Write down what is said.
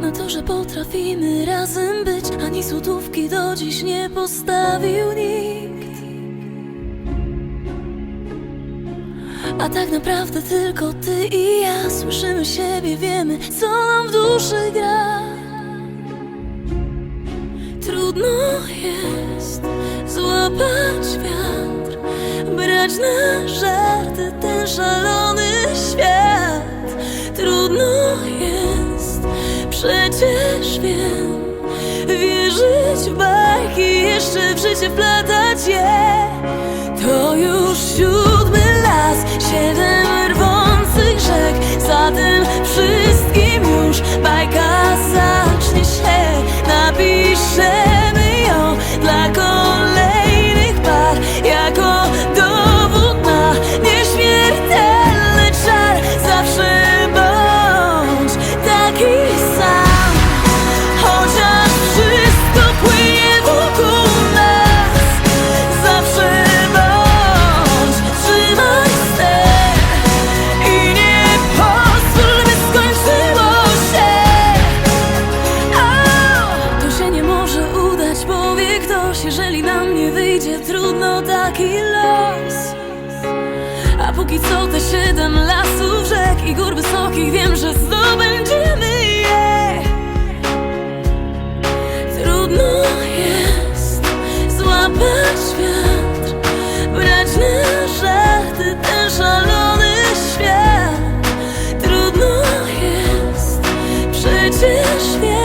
Na to, że potrafimy razem być Ani złotówki do dziś nie postawił nikt. A tak naprawdę tylko ty i ja Słyszymy siebie, wiemy co nam w duszy gra. Trudno jest złapać wiatr Brać na żarty ten szalony świat Bajki, jeszcze w życie wplatać je To już siódmy las, siedem taki los. A póki co te siedem lasów, rzek i gór wysokich Wiem, że zdobędziemy je. Trudno jest złapać wiatr Brać na żarty ten szalony świat. Trudno jest, przecież wiem